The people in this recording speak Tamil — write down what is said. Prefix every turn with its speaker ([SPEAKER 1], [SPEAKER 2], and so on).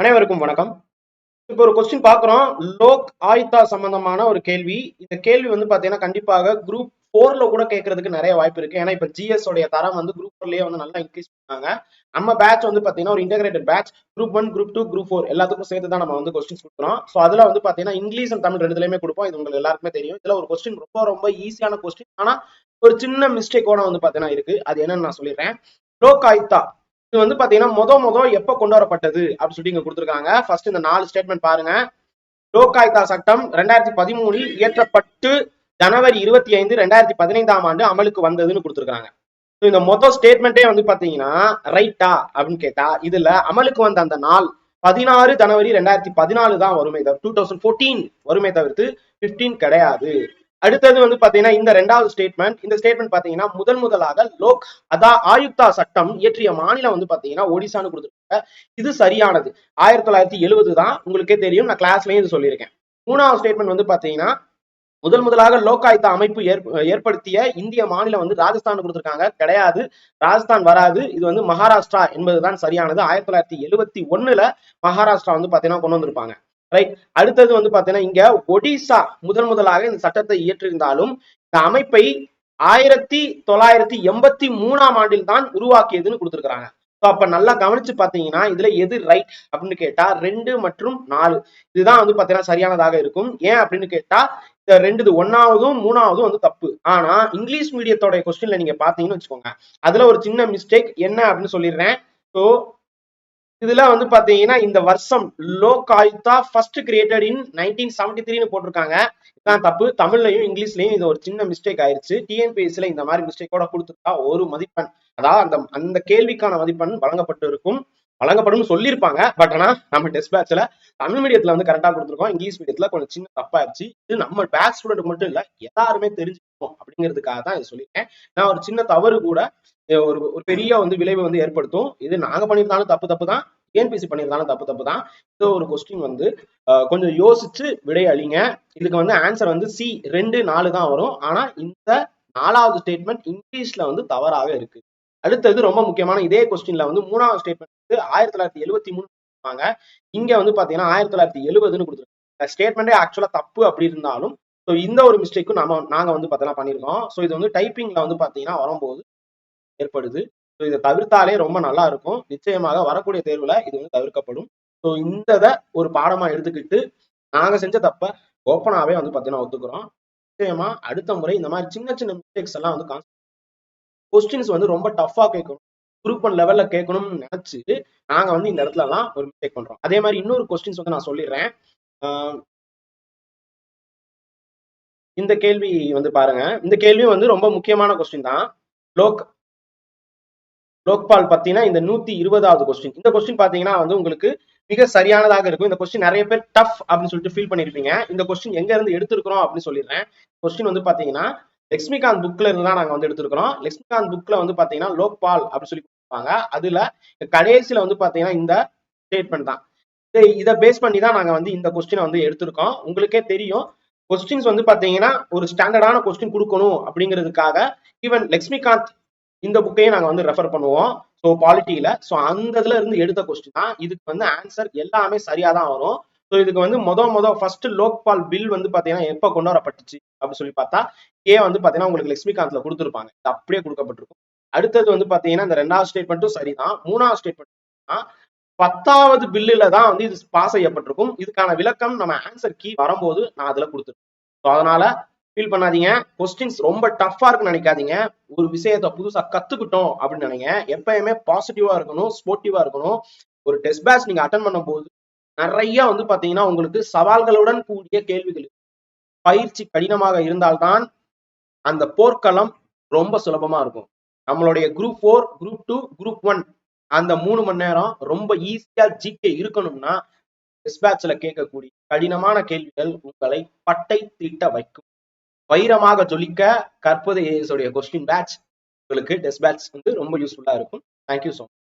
[SPEAKER 1] அனைவருக்கும் வணக்கம். இப்போ ஒரு கொஸ்டின் பார்க்குறோம். லோக் ஆயுதா சம்பந்தமான ஒரு கேள்வி. இந்த கேள்வி வந்து பார்த்தீங்கன்னா கண்டிப்பாக குரூப் ஃபோர்ல கூட கேட்கறதுக்கு நிறைய வாய்ப்பு இருக்கு. ஏன்னா இப்போ ஜிஎஸ் உடைய தரம் வந்து குரூப் ஃபோர்லயே வந்து நல்லா இன்க்ரீஸ் பண்ணாங்க நம்ம பேட்ச் வந்து பார்த்தீங்கன்னா ஒரு integrated batch group one group two group four எல்லாத்துக்கும் சேர்த்து தான் நம்ம வந்து கொஸ்டின்ஸ் கொடுக்குறோம். ஸோ அதுல வந்து பார்த்தீங்கன்னா இங்கிலீஷ் அண்ட் தமிழ் ரெண்டுலையுமே கொடுப்போம். இது உங்களுக்கு எல்லாருக்குமே தெரியும். இதுல ஒரு கொஸ்டின் ரொம்ப ரொம்ப ஈஸியான கொஸ்டின் ஆனா ஒரு சின்ன மிஸ்டேக்கோட வந்து பார்த்தீங்கன்னா இருக்கு. அது என்னன்னு நான் சொல்லிடுறேன். லோக் ஆயுதா இது வந்து பாத்தீங்கன்னா முத முத எப்ப கொண்டு வரப்பட்டது அப்படின்னு சொல்லி இங்க கொடுத்துருக்காங்க. ஃபர்ஸ்ட் இந்த நாலு ஸ்டேட்மெண்ட் பாருங்க. லோகாயுதா சட்டம் ரெண்டாயிரத்தி பதிமூணில் இயற்றப்பட்டு ஜனவரி இருபத்தி ஐந்து ரெண்டாயிரத்தி பதினைந்தாம் ஆண்டு அமலுக்கு வந்ததுன்னு கொடுத்துருக்காங்க. இந்த மொத்த ஸ்டேட்மெண்ட்டே வந்து பாத்தீங்கன்னா ரைட்டா அப்படின்னு கேட்டா இதுல அமலுக்கு வந்த அந்த நாள் பதினாறு ஜனவரி ரெண்டாயிரத்தி பதினாலு தான் வருமே தவிர டூ தௌசண்ட் ஃபோர்டீன் வருமே தவிர்த்து பிப்டீன் கிடையாது. அடுத்தது வந்து பாத்தீங்கன்னா இந்த ரெண்டாவது ஸ்டேட்மெண்ட் இந்த ஸ்டேட்மெண்ட் பாத்தீங்கன்னா முதன் முதலாக லோக் அதா ஆயுக்தா சட்டம் இயற்றிய மாநிலம் வந்து பாத்தீங்கன்னா ஒடிசான்னு கொடுத்துருக்காங்க. இது சரியானது. ஆயிரத்தி தொள்ளாயிரத்தி எழுபது தான் உங்களுக்கே தெரியும். நான் கிளாஸ்லயும் இது சொல்லியிருக்கேன். மூணாவது ஸ்டேட்மெண்ட் வந்து பாத்தீங்கன்னா முதல் முதலாக லோகாயுக்தா அமைப்பு ஏற்படுத்திய இந்திய மாநிலம் வந்து ராஜஸ்தான் கொடுத்துருக்காங்க. கிடையாது. ராஜஸ்தான் வராது. இது வந்து மகாராஷ்டிரா என்பதுதான் சரியானது. ஆயிரத்தி தொள்ளாயிரத்தி எழுபத்தி ஒண்ணுல மகாராஷ்டிரா வந்து பாத்தீங்கன்னா கொண்டு வந்திருப்பாங்க. ரைட் அடுத்தது வந்து பாத்தீங்கன்னா இங்க ஒடிசா முதன் முதலாக இந்த சட்டத்தை இயற்றிருந்தாலும் இந்த அமைப்பை ஆயிரத்தி தொள்ளாயிரத்தி எண்பத்தி மூணாம் ஆண்டில் தான் உருவாக்கியதுன்னு கொடுத்துருக்காங்க அப்ப நல்லா கவனிச்சு பாத்தீங்கன்னா இதுல எது ரைட் அப்படின்னு கேட்டா ரெண்டு மற்றும் நாலு. இதுதான் வந்து பாத்தீங்கன்னா சரியானதாக இருக்கும். ஏன் அப்படின்னு கேட்டா இந்த ரெண்டு ஒன்னாவதும் மூணாவதும் வந்து தப்பு. ஆனா இங்கிலீஷ் மீடியத்தோட கொஸ்டின்ல நீங்க பாத்தீங்கன்னு வச்சுக்கோங்க. அதுல ஒரு சின்ன மிஸ்டேக் என்ன அப்படின்னு சொல்லிடுறேன். ஸோ இதுல வந்து பாத்தீங்கன்னா இந்த வருஷம் Lokayukta first created in nineteen seventy த்ரீனு போட்டிருக்காங்க. இதான் தப்பு. தமிழ்லையும் இங்கிலீஷ்லயும் இது ஒரு சின்ன மிஸ்டேக் ஆயிருச்சு. டிஎன்பிஎஸ்சில இந்த மாதிரி மிஸ்டேக்கோட கொடுத்துருக்கா ஒரு மதிப்பெண். அதாவது அந்த அந்த கேள்விக்கான மதிப்பெண் வழங்கப்பட்டு இருக்கும் வழங்கப்படும் சொல்லியிருப்பாங்க. பட் ஆனா நம்ம டெஸ்ட் பேட்ச்ல தமிழ் மீடியத்துல வந்து கரெக்டா கொடுத்துருக்கோம். இங்கிலீஷ் மீடியத்துல கொஞ்சம் சின்ன தப்பாயிருச்சு. இது நம்ம பேட்ச் ஸ்டூடெண்ட் மட்டும் இல்ல எல்லாருமே தெரிஞ்சுக்கணும் அப்படிங்கிறதுக்காக தான் இது சொல்லியிருக்கேன். நான் ஒரு சின்ன தவறு கூட ஒரு ஒரு பெரிய வந்து விளைவை வந்து ஏற்படுத்தும். இது நாங்க பண்ணியிருந்தாலும் தப்பு தப்பு தான். டிஎன்பிசி பண்ணியிருந்தாலும் தப்பு தப்பு தான். இது ஒரு கொஸ்டின் வந்து கொஞ்சம் யோசிச்சு விடை அழிங்க. இதுக்கு வந்து ஆன்சர் வந்து சி ரெண்டு நாலு தான் வரும். ஆனா இந்த நாலாவது ஸ்டேட்மெண்ட் இங்கிலீஷ்ல வந்து தவறாக இருக்கு. அடுத்தது ரொம்ப முக்கியமான இதே கொஸ்டின்ல வந்து மூணாவது ஸ்டேட்மெண்ட் வந்து ஆயிரத்தி தொள்ளாயிரத்தி எழுபத்தி மூணு இங்க வந்து பாத்தீங்கன்னா ஆயிரத்தி தொள்ளாயிரத்தி எழுபதுன்னு கொடுத்துருக்காங்க. ஸ்டேட்மெண்டே ஆக்சுவலா தப்பு அப்படி இருந்தாலும் ஸோ இந்த ஒரு மிஸ்டேக்கும் நம்ம நாங்க வந்து பார்த்தீங்கன்னா பண்ணியிருக்கோம். ஸோ இது வந்து டைப்பிங்ல வந்து பாத்தீங்கன்னா வரும்போது ஏற்படுது. ஸோ இதை தவிர்த்தாலே ரொம்ப நல்லா இருக்கும் நிச்சயமாக வரக்கூடிய தேர்வுல இது வந்து தவிர்க்கப்படும். ஸோ இந்த ஒரு பாடமா எடுத்துக்கிட்டு நாங்க செஞ்ச தப்ப ஓப்பனாவே வந்து பார்த்தீங்கன்னா ஒத்துக்கிறோம். நிச்சயமா அடுத்த முறை இந்த மாதிரி சின்ன சின்ன மிஸ்டேக்ஸ் எல்லாம் வந்து கொஸ்டின்ஸ் வந்து ரொம்ப டஃபா கேட்கணும். குரூப் ஒன் லெவல்ல கேட்கணும்னு நினைச்சு நாங்க வந்து இந்த இடத்துல எல்லாம் ஒரு மிஸ்டேக் பண்றோம். அதே மாதிரி இன்னொரு கொஸ்டின்ஸ் வந்து நான் சொல்லிடுறேன். இந்த கேள்வி வந்து பாருங்க. இந்த கேள்வி வந்து ரொம்ப முக்கியமான கொஸ்டின் தான். லோக் லோக்பால் பார்த்தீங்கன்னா இந்த நூத்தி இருபதாவது கொஸ்டின் இந்த கொஸ்டின் பாத்தீங்கன்னா வந்து உங்களுக்கு மிக சரியானதாக இருக்கும். இந்த கொஸ்டின் நிறைய பேர் டஃப் அப்படின்னு சொல்லிட்டு ஃபீல் பண்ணிருப்பீங்க. இந்த கொஸ்டின் எங்க இருந்து எடுத்திருக்கிறோம் அப்படின்னு சொல்லிடுறேன். கொஸ்டின் வந்து பாத்தீங்கன்னா லக்ஷ்மிகாந்த் புக்ல இருந்து தான் நாங்க வந்து எடுத்திருக்கிறோம். லக்ஷ்மிகாந்த் புக்ல வந்து பாத்தீங்கன்னா லோக்பால் அப்படின்னு சொல்லி கொடுப்பாங்க அதுல கடைசியில வந்து பாத்தீங்கன்னா இந்த ஸ்டேட்மெண்ட் தான். இதை இதை பேஸ் பண்ணி தான் நாங்க வந்து இந்த கொஸ்டினை வந்து எடுத்திருக்கோம். உங்களுக்கே தெரியும். கொஸ்டின்ஸ் வந்து பாத்தீங்கன்னா ஒரு ஸ்டாண்டர்டான கொஸ்டின் கொடுக்கணும் அப்படிங்கிறதுக்காக ஈவன் லக்ஷ்மிகாந்த் இந்த புக்கையும் நாங்க வந்து ரெஃபர் பண்ணுவோம். ஸோ பாலிட்டியில ஸோ அந்த இதுல இருந்து எடுத்த கொஸ்டின் தான். இதுக்கு வந்து ஆன்சர் எல்லாமே சரியா தான் வரும். ஸோ இதுக்கு வந்து மொத மொதல் ஃபர்ஸ்ட் லோக்பால் பில் வந்து பாத்தீங்கன்னா எப்போ கொண்டு வரப்பட்டுச்சு? அப்படின்னு சொல்லி பார்த்தா ஏ வந்து பாத்தீங்கன்னா உங்களுக்கு லட்சுமிகாந்த்ல கொடுத்துருப்பாங்க. இது அப்படியே கொடுக்கப்பட்டிருக்கும். அடுத்தது வந்து பாத்தீங்கன்னா இந்த ரெண்டாவது ஸ்டேட்மெண்ட்டும் சரிதான். மூணாவது ஸ்டேட்மெண்ட் பத்தாவது பில்லுல தான் வந்து இது பாஸ் செய்யப்பட்டிருக்கும். இதுக்கான விளக்கம் நம்ம ஆன்சர் கீ வரும்போது நான் அதுல கொடுத்துருக்கேன். ஸோ அதனால ஃபீல் பண்ணாதீங்க. கொஸ்டின்ஸ் ரொம்ப டஃப்பா இருக்குன்னு நினைக்காதீங்க. ஒரு விஷயத்த புதுசா கத்துக்கிட்டோம் அப்படின்னு நினைங்க. எப்பயுமே பாசிட்டிவா இருக்கணும் ஸ்போர்ட்டிவா இருக்கணும். ஒரு டெஸ்ட் பேட்ச் நீங்க அட்டன் பண்ணும் போது நிறைய வந்து பாத்தீங்கன்னா உங்களுக்கு சவால்களுடன் கூடிய கேள்விகள் பயிற்சி கடினமாக இருந்தால்தான் அந்த போர்க்களம் ரொம்ப சுலபமா இருக்கும். நம்மளுடைய group four group two group one அந்த மூணு மணி நேரம் ரொம்ப ஈஸியா ஜிகே இருக்கணும்னா டெஸ்ட் கேட்கக்கூடிய கடினமான கேள்விகள் உங்களை பட்டை தீட்ட வைக்கும். வைரமாக ஜொலிக்க கற்பது ஏஎஸ் உடைய கொஸ்டின் பேட்ச் உங்களுக்கு டெஸ்ட் பேட்ச் வந்து ரொம்ப யூஸ்ஃபுல்லா இருக்கும். Thank you so much